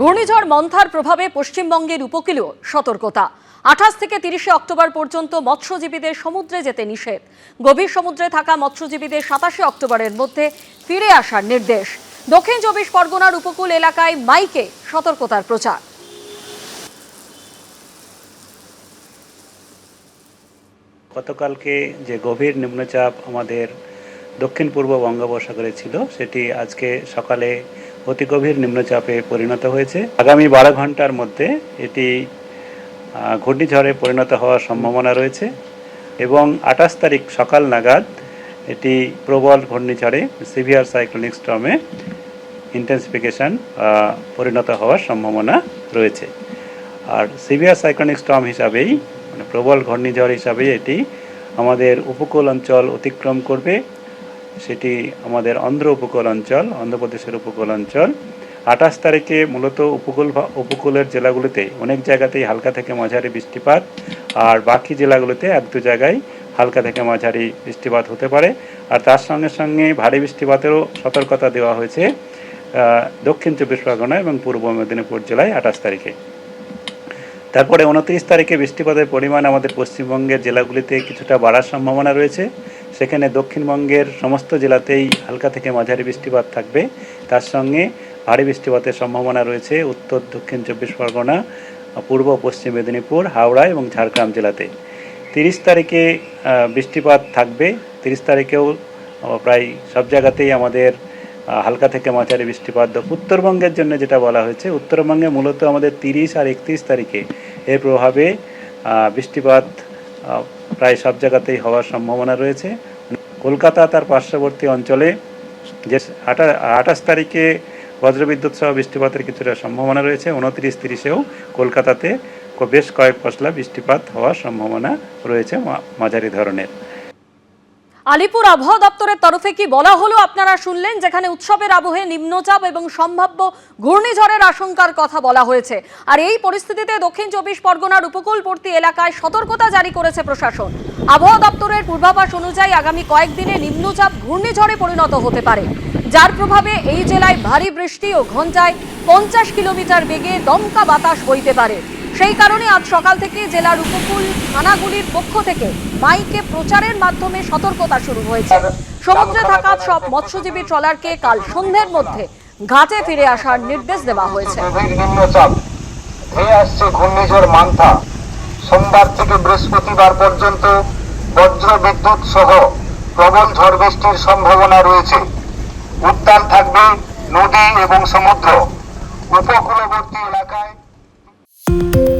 ঘূর্ণিঝড় মন্থার প্রভাবে পশ্চিমবঙ্গের উপকূলেও সতর্কতা। আঠাশ থেকে তিরিশে অক্টোবর পর্যন্ত মৎস্যজীবীদের সমুদ্রে যেতে নিষেধ। গভীর সমুদ্রে থাকা মৎস্যজীবীদের সাতাশে অক্টোবরের মধ্যে ফিরে আসার নির্দেশ। দক্ষিণ চব্বিশ পরগনার উপকূল এলাকায় মাইকে সতর্কতার প্রচার। গতকালকে যে গভীর নিম্নচাপ আমাদের দক্ষিণ পূর্ব বঙ্গোপসাগরে ছিল, সেটি আজকে সকালে অতি গভীর নিম্নচাপে পরিণত হয়েছে। আগামী বারো ঘণ্টার মধ্যে এটি ঘূর্ণিঝড়ে পরিণত হওয়ার সম্ভাবনা রয়েছে এবং আঠাশ তারিখ সকাল নাগাদ এটি প্রবল ঘূর্ণিঝড়ে সিভিয়ার সাইক্লোনিক স্টর্মে ইন্টেন্সিফিকেশন পরিণত হওয়ার সম্ভাবনা রয়েছে। আর সিভিয়ার সাইক্লোনিক স্টর্ম হিসাবেই মানে প্রবল ঘূর্ণিঝড় হিসাবেই এটি আমাদের উপকূল অঞ্চল অতিক্রম করবে। সেটি আমাদের অন্ধ্র উপকূল অঞ্চল অন্ধ্রপ্রদেশের উপকূল অঞ্চল। আঠাশ তারিখে মূলত উপকূল উপকূলের জেলাগুলিতে অনেক জায়গাতেই হালকা থেকে মাঝারি বৃষ্টিপাত, আর বাকি জেলাগুলিতে এক দু জায়গায় হালকা থেকে মাঝারি বৃষ্টিপাত হতে পারে। আর তার সঙ্গে সঙ্গে ভারী বৃষ্টিপাতেরও সতর্কতা দেওয়া হয়েছে দক্ষিণ চব্বিশ পরগনা এবং পূর্ব মেদিনীপুর জেলায় আঠাশ তারিখে। তারপরে উনত্রিশ তারিখে বৃষ্টিপাতের পরিমাণ আমাদের পশ্চিমবঙ্গের জেলাগুলিতে কিছুটা বাড়ার সম্ভাবনা রয়েছে। সেখানে দক্ষিণবঙ্গের সমস্ত জেলাতেই হালকা থেকে মাঝারি বৃষ্টিপাত থাকবে। তার সঙ্গে ভারী বৃষ্টিপাতের সম্ভাবনা রয়েছে উত্তর, দক্ষিণ চব্বিশ পরগনা, পূর্ব, পশ্চিম মেদিনীপুর, হাওড়া এবং ঝাড়গ্রাম জেলাতে। তিরিশ তারিখে বৃষ্টিপাত থাকবে। তিরিশ তারিখেও প্রায় সব জায়গাতেই আমাদের হালকা থেকে মাঝারি বৃষ্টিপাত। উত্তরবঙ্গের জন্য যেটা বলা হয়েছে, উত্তরবঙ্গে মূলত আমাদের তিরিশ আর একত্রিশ তারিখে এর প্রভাবে বৃষ্টিপাত প্রায় সব জায়গাতেই হওয়ার সম্ভাবনা রয়েছে। কলকাতা তার পার্শ্ববর্তী অঞ্চলে যে আঠাশ তারিখে বজ্রবিদ্যুৎ সহ বৃষ্টিপাতের কিছুটা সম্ভাবনা রয়েছে, উনত্রিশ তিরিশেও কলকাতাতে বেশ কয়েক ফসলা বৃষ্টিপাত হওয়ার সম্ভাবনা রয়েছে মাঝারি ধরনের। আলিপুর আবহাওয়া দপ্তরের তরফে কি বলা হলো আপনারা শুনলেন, যেখানে উৎসবের আবহে নিম্নচাপ এবং সম্ভাব্য ঘূর্ণিঝড়ের আশঙ্কার কথা বলা হয়েছে। আর এই পরিস্থিতিতে দক্ষিণ চব্বিশ পরগনার উপকূলবর্তী এলাকায় সতর্কতা জারি করেছে প্রশাসন। আবহাওয়া দপ্তরের পূর্বাভাস অনুযায়ী আগামী কয়েকদিনে নিম্নচাপ, ঘূর্ণিঝড়ে পরিণত হতে পারে। যার প্রভাবে এই জেলায় ভারী বৃষ্টি ও ঘন্টায় পঞ্চাশ কিলোমিটার বেগে দমকা বাতাস বইতে পারে। সেই কারণে আজ সকাল থেকে জেলার উপকূল থানাগুলির পক্ষ থেকে মাইকে প্রচারের মাধ্যমে সতর্কতা শুরু হয়েছে। সমুদ্রে থাকা সব মৎস্যজীবী ট্রলারকে কাল সন্ধ্যের মধ্যে ঘাটে ফিরে আসার নির্দেশ দেওয়া হয়েছে। ঘূর্ণিঝড় সোমবার থেকে বৃহস্পতিবার পর্যন্ত বজ্র বিদ্যুৎ সহ প্রবল ঝড় বৃষ্টির সম্ভাবনা রয়েছে। উত্তাল থাকবে নদী এবং সমুদ্র। উপকূলবর্তী Thank you.